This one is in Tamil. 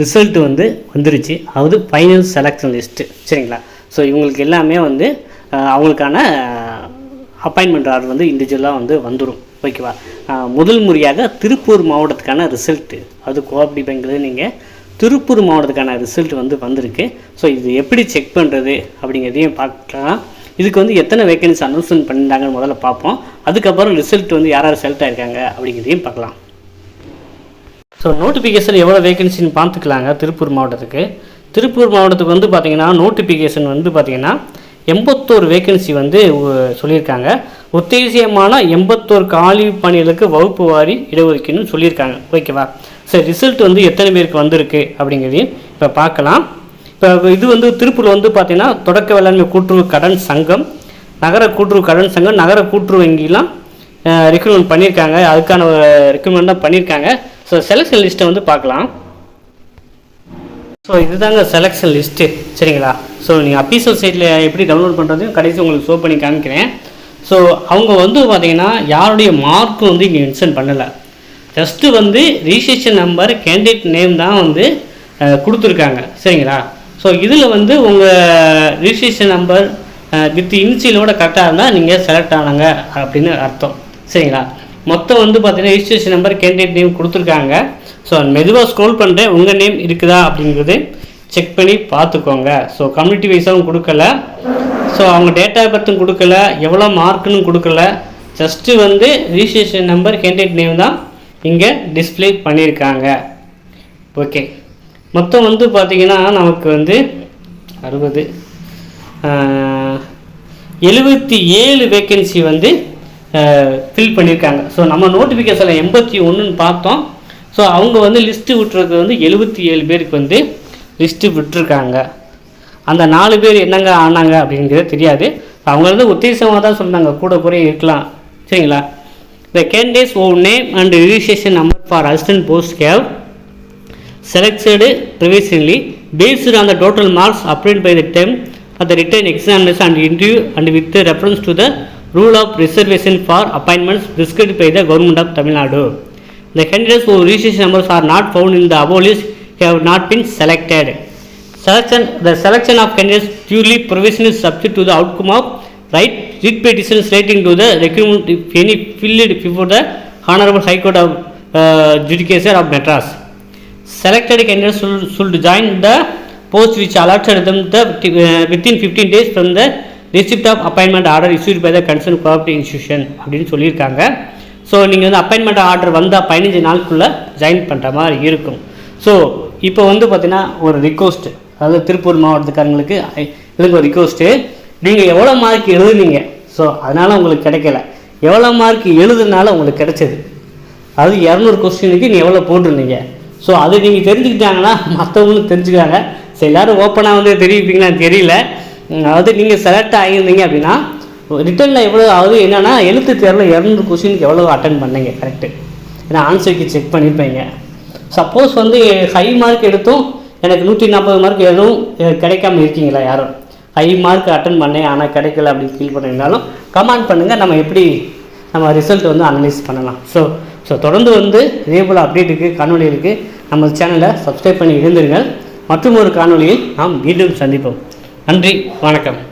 ரிசல்ட் வந்து வந்துருச்சு. அதாவது ஃபைனல் செலெக்ஷன் லிஸ்ட்டு சரிங்களா? ஸோ இவங்களுக்கு எல்லாமே வந்து அவங்களுக்கான அப்பாயின்மெண்ட் ஆர்டர் வந்து இண்டிவிஜுவலாக வந்து வந்துடும் ஓகேவா முதல் முறையாக திருப்பூர் மாவட்டத்துக்கான ரிசல்ட்டு அது கோஆப்டி பேங்க்கில் நீங்கள் திருப்பூர் மாவட்டத்துக்கான ரிசல்ட் வந்து வந்திருக்கு. ஸோ இது எப்படி செக் பண்ணுறது அப்படிங்கிறதையும் பார்க்கலாம். இதுக்கு வந்து எத்தனை வேகன்சி அனௌன்ஸ்மெண்ட் பண்ணியிருந்தாங்கன்னு முதல்ல பார்ப்போம். அதுக்கப்புறம் ரிசல்ட் வந்து யார் யார் செலக்ட் ஆகிருக்காங்க அப்படிங்கிறதையும் பார்க்கலாம். ஸோ நோட்டிஃபிகேஷன் எவ்வளோ வேகன்சின்னு பார்த்துக்கலாங்க திருப்பூர் மாவட்டத்துக்கு. திருப்பூர் மாவட்டத்துக்கு வந்து பார்த்திங்கன்னா நோட்டிஃபிகேஷன் வந்து பார்த்திங்கன்னா எண்பத்தோரு வேகன்சி வந்து சொல்லியிருக்காங்க. உத்தேசியமான எண்பத்தோரு காலி பணிகளுக்கு வகுப்பு வாரி இடஒதுக்கீடுன்னு சொல்லியிருக்காங்க. ஓகேவா? சரி ரிசல்ட் வந்து எத்தனை பேருக்கு வந்திருக்கு அப்படிங்கிறதையும் இப்போ பார்க்கலாம். இப்போ இது வந்து திருப்பூர் வந்து பார்த்திங்கன்னா தொடக்க வேளாண்மை கூட்டுறவு கடன் சங்கம் நகர கூட்டுறவு கடன் சங்கம் நகர கூட்டுறவு வங்கிலாம் ரெக்ரூட்மெண்ட் பண்ணியிருக்காங்க. அதுக்கான ரெக்ரூட்மெண்ட் தான் பண்ணியிருக்காங்க. ஸோ செலெக்ஷன் லிஸ்ட்டை வந்து பார்க்கலாம். ஸோ இதுதாங்க செலெக்ஷன் லிஸ்ட்டு சரிங்களா? ஸோ நீங்கள் அஃபீஷியல் சைட்டில் எப்படி டவுன்லோட் பண்ணுறதையும் கடைசி உங்களுக்கு ஷோ பண்ணி காமிக்கிறேன். ஸோ அவங்க வந்து பார்த்தீங்கன்னா யாருடைய மார்க்கும் வந்து இங்கே மென்ஷன் பண்ணலை. ஜஸ்ட்டு வந்து ரிஜிஸ்ட்ரேஷன் நம்பர் கேண்டிடேட் நேம் தான் வந்து கொடுத்துருக்காங்க. சரிங்களா? ஸோ இதில் வந்து உங்கள் ரிஜிஸ்ட்ரேஷன் நம்பர் வித் இனிஷியலோட கரெக்டாக இருந்தால் நீங்கள் செலக்ட் ஆனாங்க அப்படின்னு அர்த்தம். சரிங்களா? மொத்தம் வந்து பார்த்தீங்கன்னா ரிஜிஸ்ட்ரேஷன் நம்பர் கேண்டிடேட் நேம் கொடுத்துருக்காங்க. ஸோ மெதுவாக ஸ்க்ரோல் பண்ணுறேன் உங்கள் நேம் இருக்குதா அப்படிங்கிறது செக் பண்ணி பார்த்துக்கோங்க. ஸோ கம்யூனிட்டி வைஸாகவும் கொடுக்கல. ஸோ அவங்க டேட்டா பர்த்தும் கொடுக்கல. எவ்வளோ மார்க்குன்னு கொடுக்கல. ஜஸ்ட்டு வந்து ரிஜிஸ்ட்ரேஷன் நம்பர் கேண்டிடேட் நேம் தான் இங்கே டிஸ்ப்ளே பண்ணியிருக்காங்க. ஓகே மொத்தம் வந்து பார்த்தீங்கன்னா நமக்கு வந்து அறுபது எழுபத்தி ஏழு வேக்கன்சி வந்து ஃபில் பண்ணியிருக்காங்க. ஸோ நம்ம நோட்டிஃபிகேஷனில் எண்பத்தி ஒன்றுன்னு பார்த்தோம். ஸோ அவங்க வந்து லிஸ்ட்டு விட்டுறது வந்து எழுபத்தி ஏழு பேருக்கு வந்து லிஸ்ட்டு விட்டுருக்காங்க. அந்த நாலு பேர் என்னங்க ஆனாங்க அப்படிங்கிறது தெரியாது. அவங்க வந்து உத்தேசமாக தான் சொன்னாங்க. கூட குறைய இருக்கலாம். சரிங்களா? The candidates of name and registration number for assistant post gave selected provisionally based on the total marks obtained by the term at the written examination and interview and with reference to the rule of reservation for appointments prescribed by the government of Tamil Nadu. The candidates whose registration numbers are not found in the above list have not been selected. Selection, the selection of candidates purely provision is subject to the outcome of right writ petitions relating to the recruitment if any filled before the Honorable High Court of uh, Judicature of Madras. Selected candidates should, should join the post which allotted them the, uh, within 15 days from the receipt of appointment order issued by the concern cooperative institution அப்படின்னு சொல்லியிருக்காங்க. ஸோ நீங்கள் வந்து அப்பாயின்மெண்ட் ஆர்டர் வந்தால் பதினஞ்சு நாளுக்குள்ளே ஜாயின் பண்ணுற மாதிரி இருக்கும். ஸோ இப்போ வந்து பார்த்தீங்கன்னா ஒரு ரிக்வஸ்ட் அதாவது திருப்பூர் மாவட்டத்துக்காரங்களுக்கு இதுக்கு ஒரு ரிக்வஸ்ட்டு நீங்கள் எவ்வளோ மார்க் எழுதுனீங்க? ஸோ அதனால் உங்களுக்கு கிடைக்கல. எவ்வளோ மார்க் எழுதுனால உங்களுக்கு கிடைச்சது. அது இரநூறு கொஸ்டினுக்கு நீ எவ்வளோ போட்டிருந்தீங்க? ஸோ அது நீங்கள் தெரிஞ்சுக்கிட்டாங்கன்னா மற்றவங்களும் தெரிஞ்சுக்காங்க ஸோ எல்லோரும் ஓப்பனாக வந்து தெரிவிப்பீங்களான்னு தெரியல. அதாவது நீங்கள் செலக்ட் ஆகியிருந்தீங்க அப்படின்னா ரிட்டனில் எவ்வளோ அதாவது என்னென்னா எழுத்து தேர்வில் இரநூறு கொஸ்டினுக்கு எவ்வளோ அட்டன் பண்ணீங்க கரெக்டு ஏன்னா ஆன்சருக்கு செக் பண்ணியிருப்பீங்க சப்போஸ் வந்து ஹை மார்க் எடுத்தும் எனக்கு நூற்றி நாற்பது மார்க் எதுவும் கிடைக்காம இருக்கீங்களா யாரும்? ஹை மார்க் அட்டன் பண்ணேன் ஆனால் கிடைக்கல அப்படின்னு ஃபீல் பண்ணியிருந்தாலும் கமெண்ட் பண்ணுங்கள் நம்ம எப்படி நம்ம ரிசல்ட் வந்து அனலைஸ் பண்ணலாம். ஸோ ஸோ தொடர்ந்து வந்து இதே போல் அப்டேட்டுக்கு இருக்குது நம்ம சேனலை சப்ஸ்கிரைப் பண்ணி இருந்திருங்கள். மற்றும் ஒரு காணொலியை நாம் மீண்டும் சந்திப்போம். நன்றி வணக்கம்.